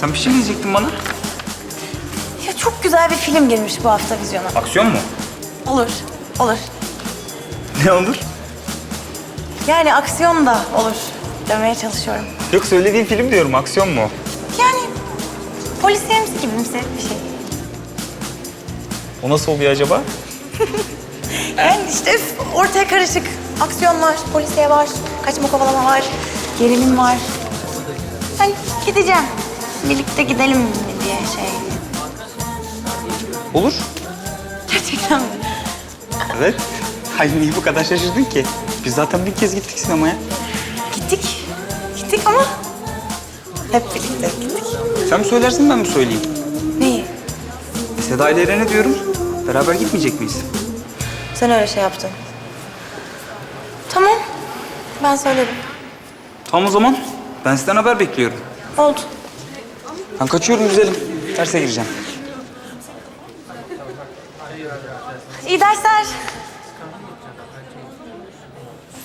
Sen bir şey mi diyecektin bana? Ya çok güzel bir film girmiş bu hafta vizyona. Aksiyon mu? Olur, olur. Ne olur? Yani aksiyon da olur demeye çalışıyorum. Yok söylediğin film diyorum. Aksiyon mu? Yani polisiyemsi gibimsi bir şey. O nasıl oluyor acaba? Yani işte ortaya karışık. Aksiyon var, polisiye var, kaçma kovalama var, gerilim var. Ben gideceğim. Birlikte gidelim mi diye şey. Olur. Gerçekten mi? Evet. Hayır niye bu kadar şaşırdın ki? Biz zaten bir kez gittik sinemaya. Gittik. Gittik ama hep birlikte gittik. Sen mi söylersin ben mi söyleyeyim? Neyi? Seda ile Eren'e diyorum. Beraber gitmeyecek miyiz? Sen öyle şey yaptın. Tamam. Ben söylerim. Tamam o zaman. Ben sizden haber bekliyorum. Oldu. Ben kaçıyorum güzelim. Derse gireceğim. İyi dersler.